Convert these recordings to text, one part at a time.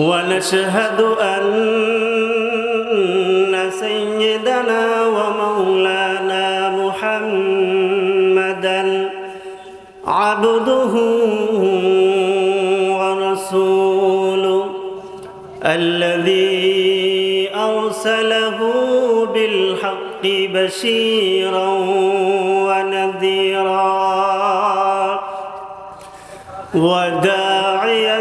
ونشهد أن سيدنا ومولانا محمدا عبده ورسوله الذي أرسله بالحق بشيرا ونذيرا وداعيا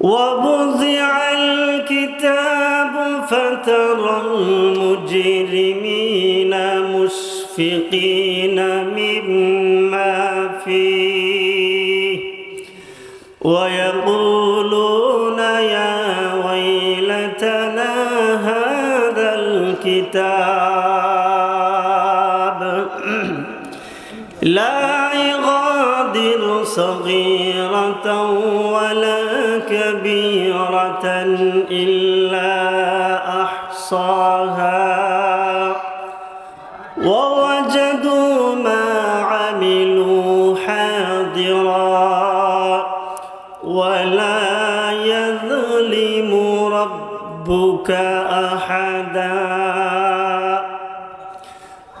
ووضع الكتاب فترى المجرمين مشفقين مما يظلم ربك أحدا.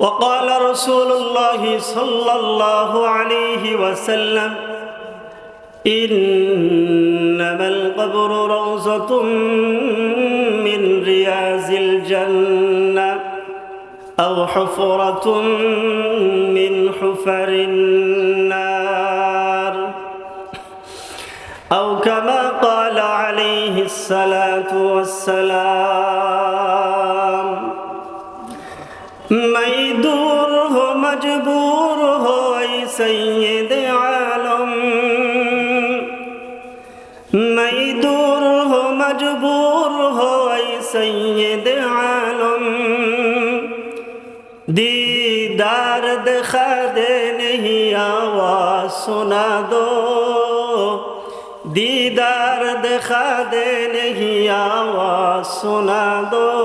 وقال رسول الله صلى الله عليه وسلم إنما القبر روضة من رياض الجنة أو حفرة من حفر النار. الصلاة والسلام ميدور ہو مجبور ہو اے سید عالم ميدور ہو مجبور ہو اے سید عالم دیدار دکھا دے نہیں آواز سنا دو دیدار دکھا دے نہیں، آواز سنا دو۔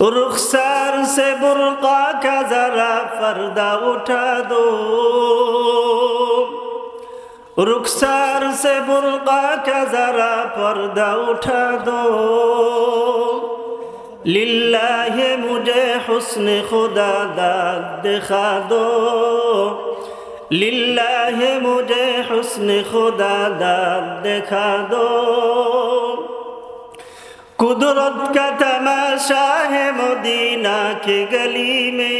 رخسار سے برقع کا ذرا پردہ اٹھا دو۔ رخسار سے برقع کا ذرا پردہ اٹھا دو۔ للہ مجھے حسن خدا داد دکھا دو۔ লিল্লাহে মুজে হুসনে খুদা দাদ দেখা দো। কুদরত কা তমাশা হে মদিনা কে গলি মে।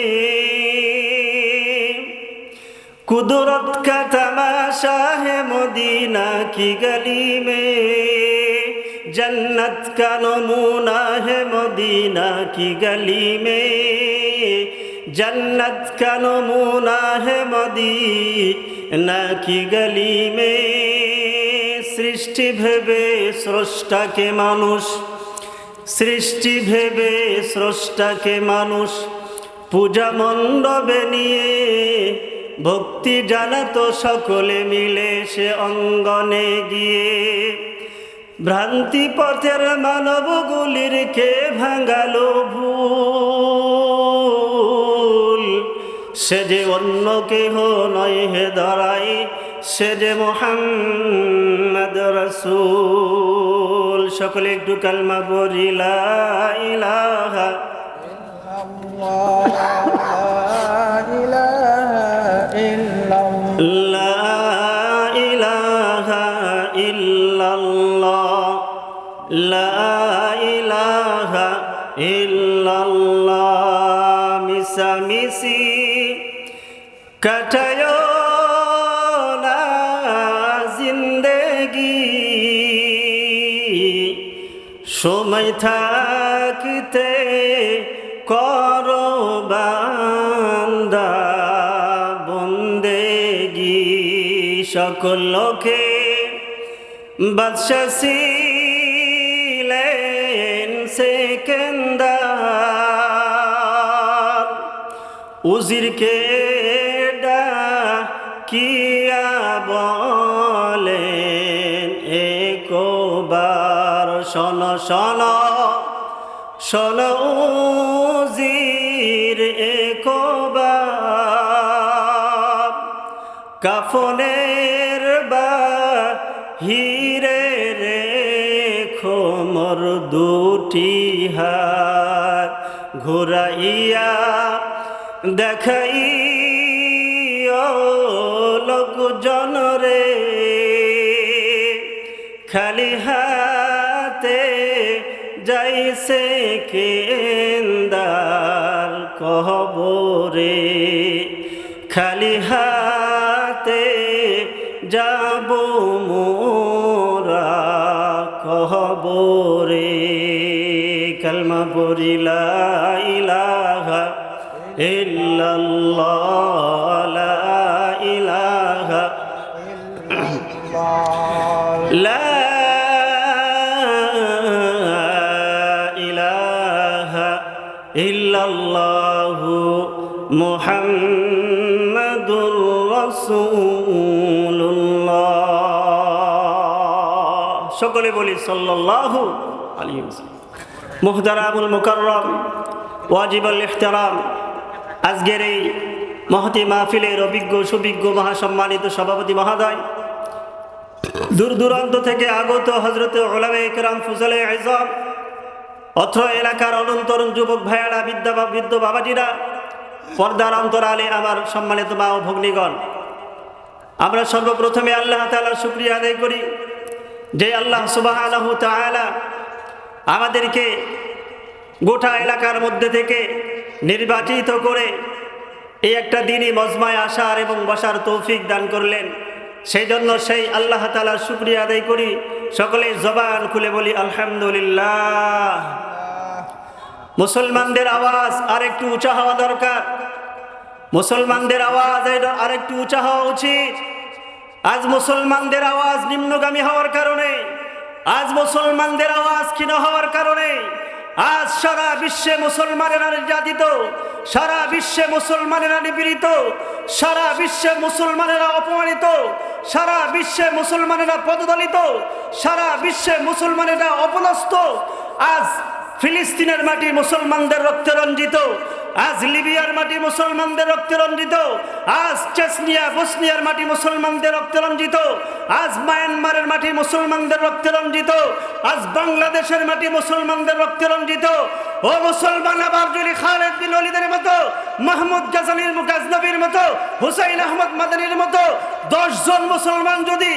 কুদরত কা তমাশা হে মদিনা কি গলি মে। জন্নত কা নমুনা হে মদিনা কি গলি মে। জন্নত का नमूना है मदीना की গলি মে সৃষ্টি ভেবে স্রষ্টাকে মানুষ? সৃষ্টি ভেবে স্রষ্টাকে মানুষ? পূজা মণ্ডপে নিয়ে ভক্তি জানাতো সকলে মিলে সে অঙ্গনে গিয়ে। ভ্রান্তি পথের মানবগুলির কে ভাঙালো ভূ সে যে অন্য কেহ নয় হে দাঁড়াই, সে যে মোহাম্মদ রসুল। সকলে একটু কালমা বলিলা ইলাহা ইলাহা কাটায় না সময় থাকতে করো বান্দা বন্দেগি। সকল লোকে বাদশা ছিলেন সেকেন্দার। উজিরকে শন শন শন উজির একবার। কাফনের বা হিরে রে খোমর দুটি হাত। ঘুরাইয়া দেখাই লোকজন রে। খালি হাতে যাইছে কেন্দাল কহবরে খালি হাতে যাব মোরা কহবরে কালমা পড়িলা ইলাহা ইল্লাল্লাহ লা ইলাহা মোহাম্মদুর রসুল্লাহ সকলে বলি সাল্লাল্লাহু আলী মুহতারামুল মুকরম ওয়াজিবুল ইহতারাম। আজকের এই মহতি মাহফিলের অভিজ্ঞ সুবিজ্ঞ মহাসম্মানিত সভাপতি মহাদয়, দূর দূরান্ত থেকে আগত হজরত ওলামে ইকরাম ফুজলে আইজম অথ এলাকার অনন্তরণ যুবক ভাইয়ারা, বিদ্যা বা বৃদ্ধ বাবাজিরা পর্দার অন্তরালে আমার সম্মানিত মা ও ভগ্নীগণ। আমরা সর্বপ্রথমে আল্লাহ তালার শুক্রিয়া আদায় করি যে আল্লাহ সুবাহ আলহ তালা আমাদেরকে গোটা এলাকার মধ্যে থেকে নির্বাচিত করে এই একটা দিনই মজমায় আসার এবং বসার তৌফিক দান করলেন। সেই জন্য সেই আল্লাহ তালার শুক্রিয়া আদায় করি। সকলে জবান খুলে বলি, আলহামদুলিল্লাহ। মুসলমানদের আওয়াজ আর একটু উঁচা হওয়া দরকার। মুসলমানদের আওয়াজ আর একটু উঁচা হওয়া উচিত। আজ মুসলমানদের আওয়াজ নিম্নগামী হওয়ার কারণে, আজ মুসলমানদের আওয়াজ ক্ষীণ হওয়ার কারণে, আজ সারা বিশ্বে মুসলমানেরা নির্যাতিত, সারা বিশ্বে মুসলমানেরা নিপীড়িত, সারা বিশ্বে মুসলমানেরা অপমানিত, সারা বিশ্বে মুসলমানেরা পদদলিত, সারা বিশ্বে মুসলমানেরা অপদস্থ। আজ ফিলিস্তিনের মাটি মুসলমানদের রক্তে রঞ্জিত। আজ লিবিয়ার মাটি মুসলমানদের রক্তে রঞ্জিত। আজ চেসনিয়া, বসনিয়ার মাটি মুসলমানদের রক্তে রঞ্জিত। আজ মায়ানমারের মাটি মুসলমানদের রক্তে রঞ্জিত। আজ বাংলাদেশের মাটি মুসলমানদের রক্তে রঞ্জিত। ও মুসলমান, আবার যদি খালেদ বিন ওলিদের মতো, মাহমুদ গাজানির গাজনবীর মতো, হুসাইন আহমদ মাদানির মতো দশজন মুসলমান যদি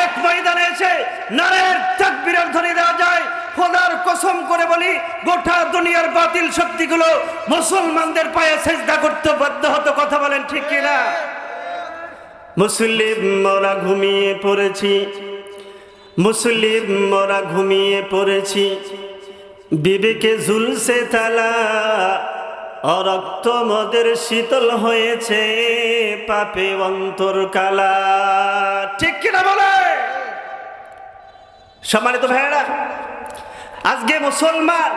এক ময়দানে এসে নারের তাকবীরের ধ্বনি দেওয়া যায় খোদার কসম করে বলি, গোটা দুনিয়ার বাতিল শক্তিগুলো মুসলমানদের পায়ে সেজদা করতে বাধ্য হতো, কথা বলেন ঠিক কিনা? মুসলিম, মোরা ঘুমিয়ে পড়েছি। মুসলিম, মোরা ঘুমিয়ে পড়েছি। বিবেকে ঝুলছে তালা, অরক্ত মদের শীতল হয়েছে, পাপে অন্তর কালা। ঠিক কিনা বলে? সম্মানিত ভাইয়েরা আজকে মুসলমান,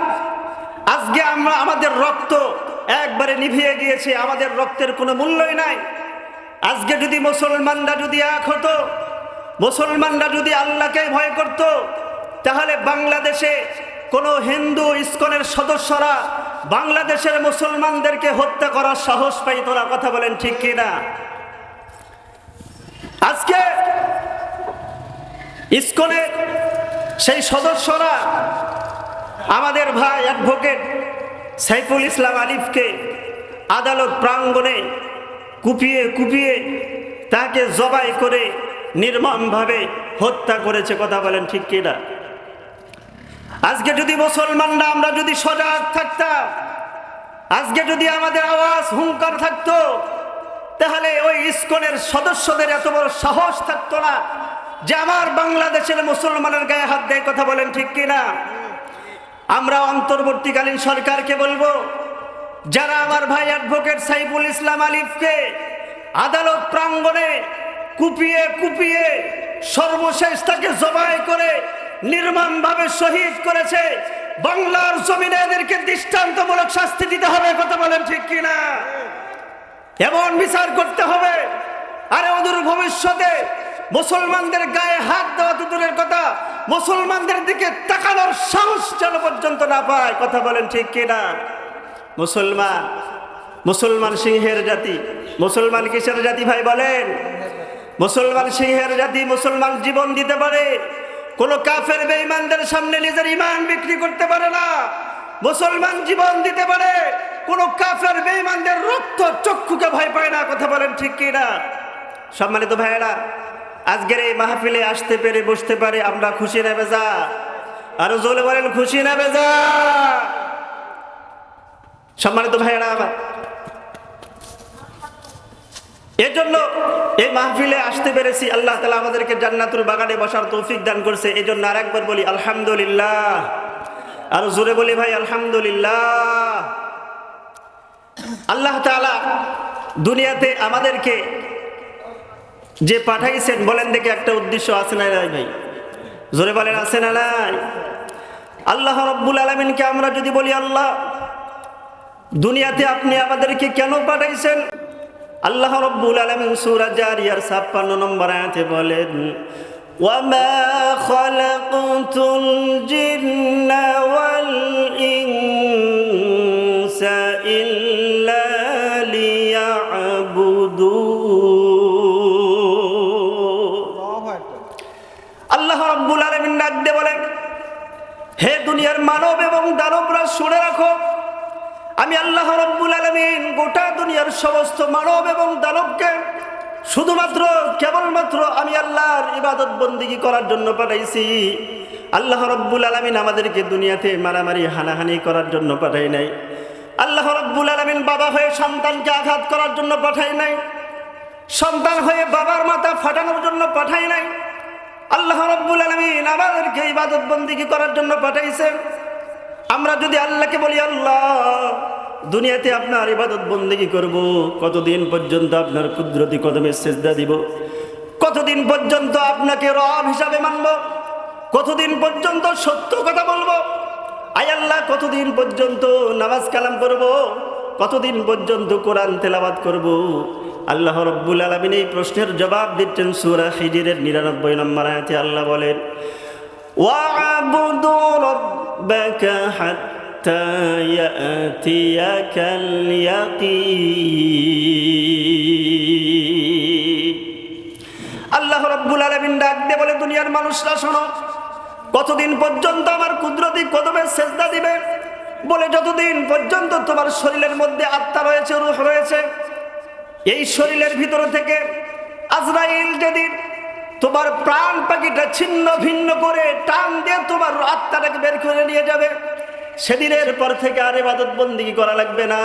আজকে আমরা আমাদের রক্ত একবারে নিভিয়ে গিয়েছে, আমাদের রক্তের কোনো মূল্যই নাই। আজকে যদি মুসলমানরা যদি এক হতো, মুসলমানরা যদি আল্লাহকে ভয় করত, তাহলে বাংলাদেশে কোনো হিন্দু ইস্কনের সদস্যরা বাংলাদেশের মুসলমানদেরকে হত্যা করার সাহস পাই তোরা কথা বলেন ঠিক কিনা? আজকে ইস্কনের সেই সদস্যরা আমাদের ভাই অ্যাডভোকেট সাইফুল ইসলাম আলিফকে আদালত প্রাঙ্গণে কুপিয়ে কুপিয়ে তাকে জবাই করে নির্মমভাবে হত্যা করেছে, কথা বলেন ঠিক কিনা? আজকে যদি মুসলমানরা আমরা যদি সজাগ থাকতাম, আজকে যদি আমাদের আওয়াজ হুঙ্কার থাকতো, তাহলে ওই ইস্কনের সদস্যদের এত বড় সাহস থাকতো না যে আমার বাংলাদেশের মুসলমানের গায়ে হাত দেয়, কথা বলেন ঠিক কিনা? আমরা অন্তর্বর্তীকালীন সরকারকে বলব, যারা আমার ভাই অ্যাডভোকেট সাইফুল ইসলাম আলিফকে আদালত প্রাঙ্গণে কুপিয়ে কুপিয়ে সর্বশেষ তাকে জবাই করে নির্মমভাবে শহীদ করেছে, বাংলার জমিনে এদেরকে দৃষ্টান্তমূলক শাস্তি দিতে হবে, কথা বলেন ঠিক কিনা? এমন বিচার করতে হবে, আরে অদূর ভবিষ্যতে মুসলমানদের গায়ে হাত দেওয়া তো দূরের কথা মুসলমানদের দিকে তাকানোর সাহস যেন পর্যন্ত না পায়, কথা বলেন ঠিক কিনা মুসলমান মুসলমান সিংহের জাতি, মুসলমান কিসের জাতি ভাই বলেন? মুসলমান সিংহের জাতি মুসলমান জীবন দিতে পারে, কোন কাফের বেঈমানদের সামনে নিজের ইমান বিক্রি করতে পারে না, মুসলমান জীবন দিতে পারে, কোন কাফের বেঈমানদের রক্ত চক্ষুকে ভয় পায় না, কথা বলেন ঠিক কি না? সম্মানিত ভাইয়েরা আজকের এই মাহফিলে আসতে পেরে বসতে পারে, আমরা খুশি নেবে যা আরও জোরে বলেন, খুশি নেবে যা সম্মানিত ভাইয়েরা আমার। এজন্য এই মাহফিলে আসতে পেরেছি, আল্লাহ তালা আমাদেরকে জান্নাতুর বাগানে বসার তৌফিক দান করছে। এই জন্য আরেকবার বলি, আলহামদুলিল্লাহ। আরও জোরে বলি ভাই, আলহামদুলিল্লাহ। আল্লাহ তাআলা দুনিয়াতে আমাদেরকে যে পাঠাইছেন বলেন দেখে একটা উদ্দেশ্য আছে না নাই ভাই জোরে বলেন আছে না নাই আল্লাহ রব্বুল আলমিনকে আমরা যদি বলি আল্লাহ দুনিয়াতে আপনি আমাদেরকে কেন পাঠাইছেন আল্লাহ রব্বুল আলমিন সুরা জারিয়ার ছাপ্পান্ন নম্বর আয়াতে বলেন وما خلقت الجن والإنس দুনিয়ার মানব এবং দানবরা শুনে রাখো। আমি আল্লাহ রব্বুল আলমিন গোটা দুনিয়ার সমস্ত মানব এবং দানবকে শুধুমাত্র, কেবলমাত্র আমি আল্লাহর ইবাদত বন্দিগি করার জন্য পাঠাইছি। আল্লাহ রব্বুল আলমিন আমাদেরকে দুনিয়াতে মারামারি, হানাহানি করার জন্য পাঠাই নাই। আল্লাহ রব্বুল আলমিন বাবা হয়ে সন্তানকে আঘাত করার জন্য পাঠাই নাই। সন্তান হয়ে বাবার মাথা ফাটানোর জন্য পাঠাই নাই। আল্লাহ রব্বুল আলমিন আমাদেরকে ইবাদত বন্দিগি করার জন্য পাঠাইছেন। আমরা যদি আল্লাহকে বলি, আল্লাহ, দুনিয়াতে আপনার ইবাদত বন্দিগি করব। কতদিন পর্যন্ত আপনার কুদরতি কদমে সেজদা দিব? কতদিন পর্যন্ত আপনাকে রব হিসাবে মানব? কতদিন পর্যন্ত সত্য কথা বলব? আয় আল্লাহ, কতদিন পর্যন্ত নামাজ কালাম করব? কতদিন পর্যন্ত কোরআন তেলাবাদ করব? আল্লাহ রব্বুল আলমিন এই প্রশ্নের জবাব দিচ্ছেন সুরা হিজিরের নিরানব্বই নম্বর আয়াতে আল্লাহ বলেন আল্লাহ রব্বুল আলমিন ডাক দিয়ে বলে, দুনিয়ার মানুষরা শোনো, কতদিন পর্যন্ত আমার কুদরতি কদমে সেজদা দিবে? বলে, যতদিন পর্যন্ত তোমার শরীরের মধ্যে আত্মা রয়েছে, রুহ রয়েছে এই শরীরের ভিতর থেকে আজরাইল যেদিন তোমার প্রাণ পাখিটা ছিন্ন ভিন্ন করে টান দিয়ে তোমার আত্মাটাকে বের করে নিয়ে যাবে, সেদিনের পর থেকে আর এবাদত বন্দি করা লাগবে না।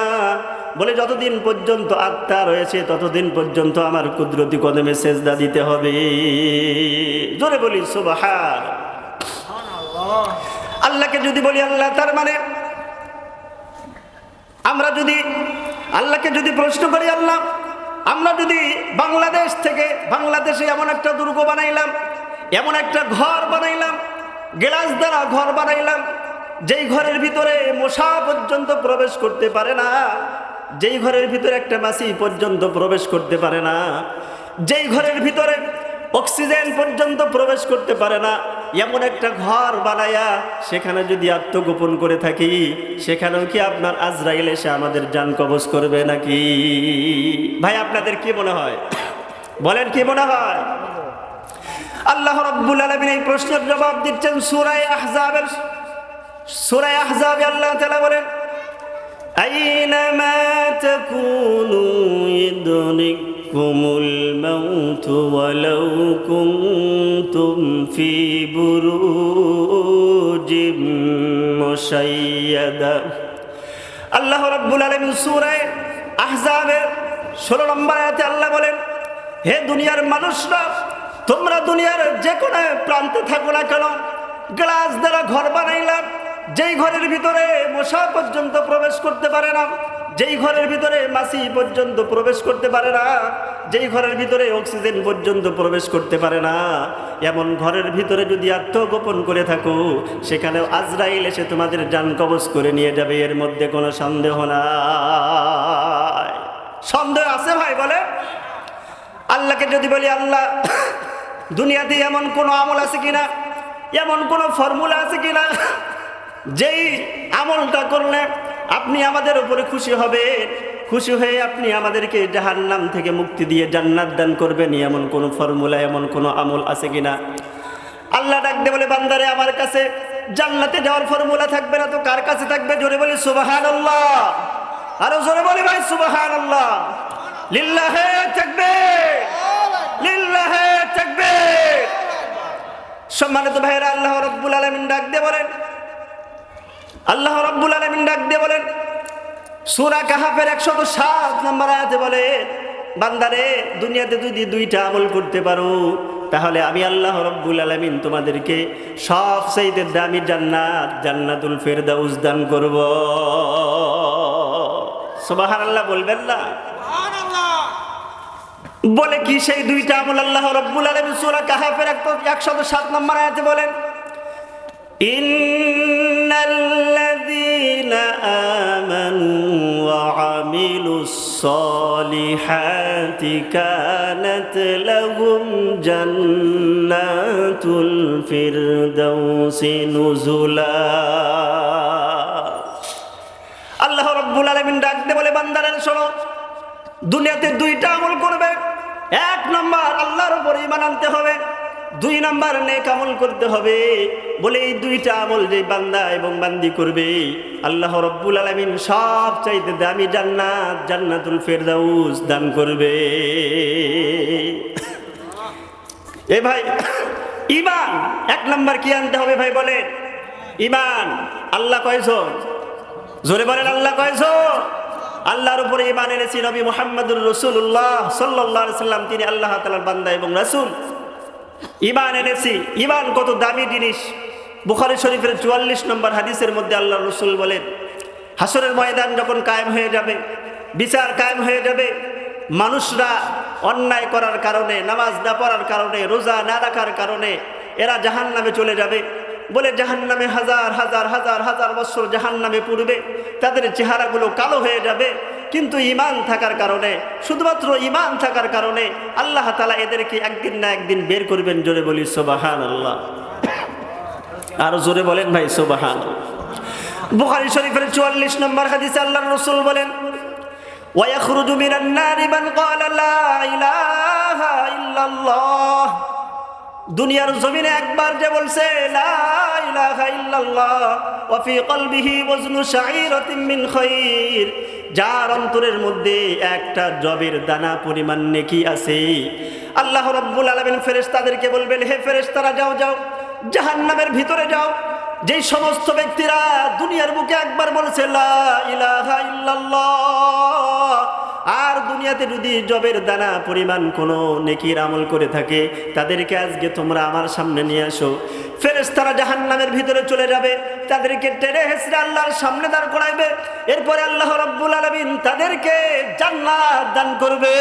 বলে যতদিন পর্যন্ত আত্মা রয়েছে, ততদিন পর্যন্ত আমার কুদরতি কদমে সেজদা দিতে হবে। জোরে বলি সুবাহার আল্লাহকে যদি বলি আল্লাহ, তার মানে আমরা যদি আল্লাহকে যদি প্রশ্ন করি, আল্লাহ আমরা যদি বাংলাদেশ থেকে বাংলাদেশে এমন একটা দুর্গ বানাইলাম, এমন একটা ঘর বানাইলাম, গ্লাস দ্বারা ঘর বানাইলাম, যেই ঘরের ভিতরে মশা পর্যন্ত প্রবেশ করতে পারে না, যেই ঘরের ভিতরে একটা মাছি পর্যন্ত প্রবেশ করতে পারে না, যেই ঘরের ভিতরে অক্সিজেন পর্যন্ত প্রবেশ করতে পারে না এমন একটা ঘর বানায়া সেখানে যদি আত্মগোপন করে থাকি সেখানেও কি আপনার আজরাইল এসে আমাদের যান কবজ করবে নাকি ভাই আপনাদের কি মনে হয় বলেন কি মনে হয় আল্লাহ রব্বুল আলমিন এই প্রশ্নের জবাব দিচ্ছেন সুরায় আহজাবের সুরায় আহজাবে আল্লাহ তালা বলেন أينما تكونوا يدرككم يدرككم الموت ولو كنتم في بروج مشيدة আল্লাহ রাব্বুল আলামিন সূরা আহজাবের 16 নম্বর আয়াতে আল্লাহ বলেন হে দুনিয়ার মানুষরা তোমরা দুনিয়ার যে কোনো প্রান্তে থাকো না কেন গ্লাস দ্বারা ঘর বানাইলাম যেই ঘরের ভিতরে মশা পর্যন্ত প্রবেশ করতে পারে না যেই ঘরের ভিতরে মাসি পর্যন্ত প্রবেশ করতে পারে না, যেই ঘরের ভিতরে অক্সিজেন পর্যন্ত প্রবেশ করতে পারে না, এমন ঘরের ভিতরে যদি আত্মগোপন করে থাকো সেখানে আজরাইল এসে তোমাদের যান কবজ করে নিয়ে যাবে, এর মধ্যে কোনো সন্দেহ নাই। সন্দেহ আছে ভাই, বলে? আল্লাহকে যদি বলি, আল্লাহ, দুনিয়াতে এমন কোনো আমল আছে কিনা? এমন কোনো ফর্মুলা আছে কিনা? যেই আমলটা করলে আপনি আমাদের উপরে খুশি হবেন। খুশি হয়ে আপনি আমাদেরকে জাহান্নাম থেকে মুক্তি দিয়ে জান্নাত দান করবেন। এমন কোনো ফর্মুলা, এমন কোনো আমল আছে কিনা? আল্লাহ ডাকতে বলে, বান্দারে, আমার কাছে জান্নাতে যাওয়ার ফর্মুলা থাকবে না তো কার কাছে থাকবে? জোরে বলি সুবাহান আল্লাহ আরও জোরে বলি ভাই সুবাহান আল্লাহ লিল্লাহে থাকবে। লিল্লাহে থাকবে। সম্মানিত ভাইয়েরা, আল্লাহ রব্বুল আলমিন ডাক দিয়ে বলেন আল্লাহ রব্বুল আলমিন ডাক দিয়ে বলেন সুরা কাহাফের একশত সাত নম্বর আয়াতে বলে বান্দারে দুনিয়াতে যদি দুইটা আমল করতে পারো তাহলে আমি আল্লাহ রব্বুল আলমিন তোমাদেরকে সব সেইদের দামি জান্নাত জান্নাতুল ফেরদাউস দান করব। সোবাহান আল্লাহ বলবেন না? বলে কি সেই দুইটা আমল আল্লাহ রব্বুল আলমিন সুরা কাহাফের একশত সাত নম্বর আয়াতে বলেন الذين آمنوا وعملوا الصالحات كانت لهم جنات الفردوس نزلا আল্লাহ রব্বুল আলমিন ডাকতে বলে বান্দারের শোনো দুনিয়াতে দুইটা আমল করবে এক নম্বর আল্লাহর উপর ইমান আনতে হবে দুই নাম্বার নেক আমল করতে হবে। বলে এই দুইটা আমল যে বান্দা এবং বান্দি করবে, আল্লাহ রব্বুল আলমিন সব চাইতে দামি জান্নাত, জান্নাতুল ফেরদাউস দান করবে। এ ভাই ইমান এক নাম্বার কি আনতে হবে ভাই বলেন? ইমান আল্লাহ কয়জন জোরে বলেন, আল্লাহ কয়জন আল্লাহর উপরে ইমান এনেছি নবী মোহাম্মদুর রসুল্লাহ সাল্লাহ সাল্লাম তিনি আল্লাহ তালার বান্দা এবং রাসুল। ইমান এনেছি। ইমান কত দামি জিনিস। বুখারি শরীফের চুয়াল্লিশ নম্বর হাদিসের মধ্যে আল্লাহ রসুল বলেন, হাসরের ময়দান যখন কায়েম হয়ে যাবে, বিচার কায়েম হয়ে যাবে, মানুষরা অন্যায় করার কারণে, নামাজ না পড়ার কারণে, রোজা না রাখার কারণে এরা জাহান নামে চলে যাবে। বলে জাহান নামে হাজার হাজার হাজার হাজার বছর জাহান নামে পড়বে, তাদের চেহারাগুলো কালো হয়ে যাবে কিন্তু ইমান থাকার কারণে শুধুমাত্র ইমান থাকার কারণে আল্লাহ তালা এদেরকে একদিন না একদিন বের করবেন জোরে বলি সোবাহান আল্লাহ আরো জোরে বলেন ভাই সোবাহান বুখারি শরীফের চুয়াল্লিশ নম্বর হাদিসে আল্লাহ রসুল বলেন ويخرج من النار من قال لا إله إلا الله দুনিয়ার জমিনে একবার যে বলছে লা ইলাহা ইল্লাল্লাহ ওয়া ফি কলবিহি ওয়াজনু শাঈরাতিন মিন খাইর যার অন্তরের মধ্যে একটা জবের দানা পরিমাণ নেকি আছে। আল্লাহ রব্বুল আলমিন ফেরেস্তাদেরকে বলবেন, হে ফেরেশতারা, যাও যাও, জাহান্নামের ভিতরে যাও। যেই সমস্ত ব্যক্তিরা দুনিয়ার বুকে একবার বলছে, লা ইলাহা ইল্লাল্লাহ। আর দুনিয়াতে যদি জবের দানা পরিমাণ কোনো নেকির আমল করে থাকে, তাদেরকে আজকে তোমরা আমার সামনে নিয়ে আসো। ফেরেস তারা জাহান নামের ভিতরে চলে যাবে, তাদেরকে টেনে হেসরে আল্লাহর সামনে দাঁড় করাইবে। এরপরে আল্লাহ রব্বুল আলমিন তাদেরকে জান্নাত দান করবে।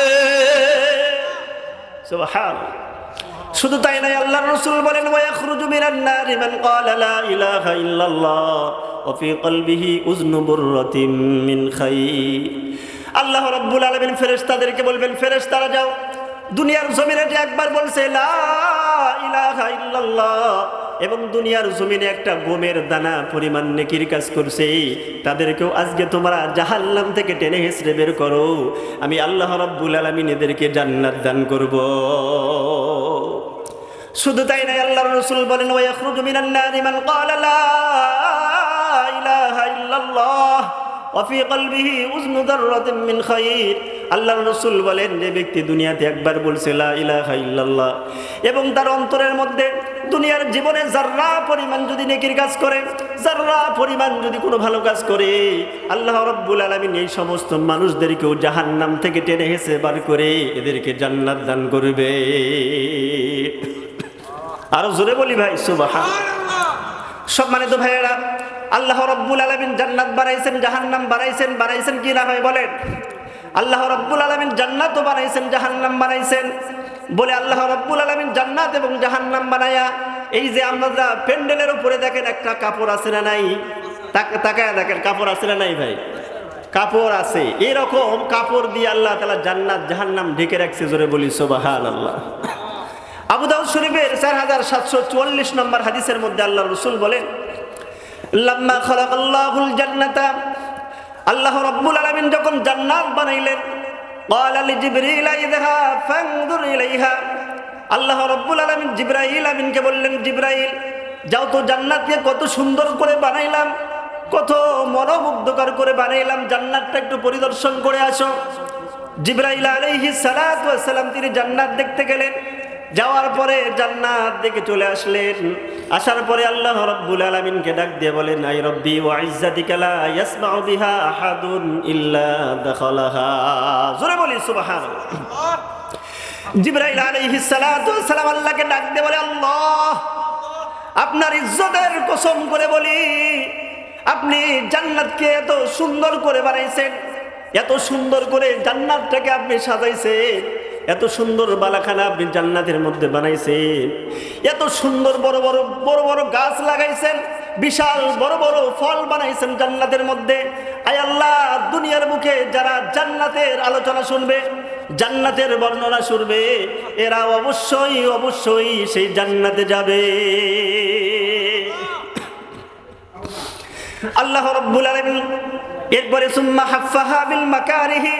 শুধু তাই নয় আল্লাহ রসুল বলেন, ওয়াখরুজু মিনান নারি মান ক্বালা লা ইলাহা ইল্লাল্লাহ, ওয়া ফি কলবিহি বুররাতিন মিন আল্লাহ রাব্বুল আলামিন ফেরেশতাদেরকে বলবেন, ফেরেশতারা যাও, দুনিয়ার জমিনে যে একবার বলছে এবং দুনিয়ার জমিনে একটা গমের দানা পরিমাণ নেকির কাজ করছে। তাদেরকেও আজকে তোমরা জাহাল্লাম থেকে টেনে হেসড়ে বের করো। আমি আল্লাহ রাব্বুল আলামিন এদেরকে জান্নাত দান করব। শুধু তাই নাই আল্লাহ রসুল বলেন ওয়াখরুজু মিনান নারি মান ইলাহা ইল্লাল্লাহ। অফি কলবিহি উজনু দাররাতিন মিন খাইর। আল্লাহর রসুল বলেন, যে ব্যক্তি দুনিয়াতে একবার বলছে, লা ইলাহা এবং তার অন্তরের মধ্যে দুনিয়ার জীবনে যার্রা পরিমাণ যদি নেকির কাজ করে, যার্রা পরিমাণ যদি কোনো ভালো কাজ করে, আল্লাহ রব্বুল আলমিন এই সমস্ত মানুষদেরকেও জাহান্নাম থেকে টেনে হেসে বার করে এদেরকে জান্নাত দান করবে। আরও জোরে বলি ভাই সুবাহ সম্মানিত ভাইয়েরা আল্লাহ রব্বুল আলমিন জান্নাত বানাইছেন, জাহান্নাম বানাইছেন বানাইছেন কি না হয় বলেন? আল্লাহ রব্বুল আলমিন জান্নাতও বানাইছেন, জাহান্নাম বানাইছেন। বলে আল্লাহ রব্বুল আলমিন জান্নাত এবং জাহান্নাম বানায়া, এই যে আমরা প্যান্ডেলের উপরে দেখেন একটা কাপড় আছে না নাই? তাক- তাকায় দেখেন, কাপড় আছে না নাই ভাই? কাপড় আছে। এরকম কাপড় দিয়ে আল্লাহ তালা জান্নাত, জাহান্নাম ঢেকে রাখছে জোরে বলি সোবাহান আল্লাহ আবু দাউদ শরীফের চার হাজার সাতশো চুয়াল্লিশ নম্বর হাদিসের মধ্যে আল্লাহ রসুল বলেন লাম্মা খলাকাল্লাহুল জান্নাতা আল্লাহ রাব্বুল আলামিন যখন জান্নাত বানাইলেন قال لجبريل اذهب فانظر ইলাইহা আল্লাহ রাব্বুল আলামিন জিবরাইল আমিনকে বললেন জিবরাইল যাও তো জান্নাতকে কত সুন্দর করে বানাইলাম কত মনোমুগ্ধকর করে বানাইলাম জান্নাতটা একটু পরিদর্শন করে আসো জিব্রাইল আলাইহিস সালাতু ওয়াস সালাম তিনি জান্নাত দেখতে গেলেন যাওয়ার পরে জান্নাত দেখে চলে আসলেন। আসার পরে আল্লাহ রব্বুল আলামিনকে ডাক দিয়ে বলেন, আই রব্বি, ওয়া ইজ্জাতিকা লা ইয়াসমাউ বিহা আহাদুন ইল্লা দাখালাহা। জোরে বলি, সুবহানাল্লাহ। জিব্রাইল আলাইহিস সালাতু আল্লাহকে ডাক দিয়ে বলে, আল্লাহ, আপনার ইজ্জতের কসম করে বলি, আপনি জান্নাতকে এত সুন্দর করে বানাইছেন, এত সুন্দর করে জান্নাতটাকে আপনি সাজাইছেন। এত সুন্দর বালাখানা আপনি জান্নাতের মধ্যে বানাইছেন। এত সুন্দর বড় বড় বড় বড় গাছ লাগাইছেন, বিশাল বড় বড় ফল বানাইছেন জান্নাতের মধ্যে। আয় আল্লাহ, দুনিয়ার মুখে যারা জান্নাতের আলোচনা শুনবে, জান্নাতের বর্ণনা শুনবে, এরা অবশ্যই অবশ্যই সেই জান্নাতে যাবে। আল্লাহ রব্বুল আলামিন এরপরে, সুম্মা হাফাহা বিল মাকারিহি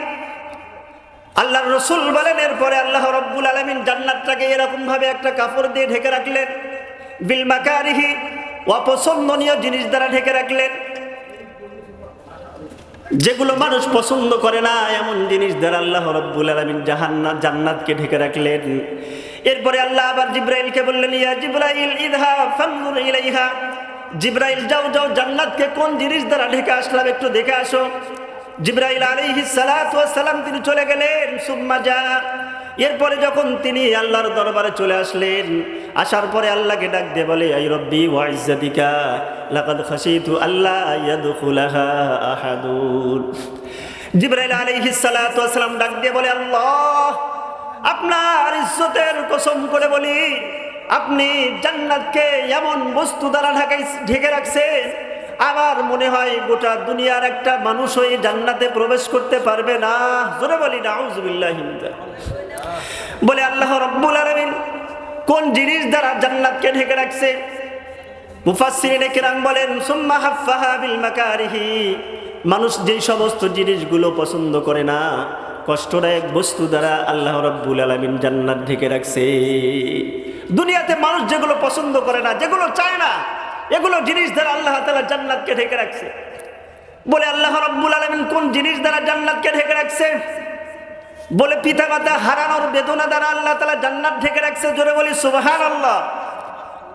আল্লাহর রসুল বলেন, এরপরে আল্লাহ রব্বুল আলামিন জান্নাতটাকে এরকম ভাবে একটা কাপড় দিয়ে ঢেকে রাখলেন, বিল মাকারিহি, অপছন্দনীয় জিনিস দ্বারা ঢেকে রাখলেন। যেগুলো মানুষ পছন্দ করে না, এমন জিনিস দ্বারা আল্লাহ রব্বুল আলমিন জাহান্নাত, জান্নাতকে ঢেকে রাখলেন। এরপরে আল্লাহ আবার জিব্রাইলকে বললেন, ইয়া জিব্রাইল, ইদহা ফানজুর ইলাইহা। জিব্রাইল, যাও যাও, জান্নাতকে কোন জিনিস দ্বারা ঢেকে আসলাম একটু দেখে আসো। জিব্রাইল সালাতু সালাম তিনি চলে গেলেন, সুম্মা যা এরপরে যখন তিনি আল্লাহর দরবারে চলে আসলেন, আসার পরে আল্লাহকে ডাক দিয়ে বলে, আই রব্বি, ওয়া ইজ্জাতিকা, লাকাদ খাশিতু আল্লাহ ইয়াদখুলাহা আহাদুন। জিবরাইল আলাইহিস সালাতু ওয়াস সালাম ডাক দিয়ে বলে, আল্লাহ, আপনার ইজ্জতের কসম করে বলি, আপনি জান্নাতকে এমন বস্তু দ্বারা ঢাকাই ঢেকে রাখছেন আমার মনে হয় গোটা দুনিয়ার একটা মানুষ ওই জান্নাতে প্রবেশ করতে পারবে না। জোরে বলি না আউযুবিল্লাহি যালিক। বলে আল্লাহ রব্বুল আলামিন কোন জিনিস দ্বারা জান্নাতকে ঢেকে রাখছে? মুফাসসিরিনে কিরাম বলেন, সুম্মা হাফফাহা বিল মাকারিহি। মানুষ যেই সমস্ত জিনিসগুলো পছন্দ করে না, কষ্টদায়ক বস্তু দ্বারা আল্লাহ রব্বুল আলামিন জান্নাত ঢেকে রাখছে। দুনিয়াতে মানুষ যেগুলো পছন্দ করে না, যেগুলো চায় না এগুলো জিনিস দ্বারা আল্লাহ তালা জান্নাতকে ঢেকে রাখছে। বলে আল্লাহ রব্বুল আলমিন, কোন জিনিস দ্বারা জান্নাতকে ঢেকে রাখছে? বলে পিতা মাতা হারানোর বেদনা দ্বারা আল্লাহ তালা জান্নাত ঢেকে রাখছে, জোরে বলি সুবাহান আল্লাহ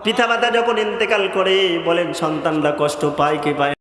পিতা মাতা যখন ইন্তেকাল করে বলেন, সন্তানরা কষ্ট পায় কি পায়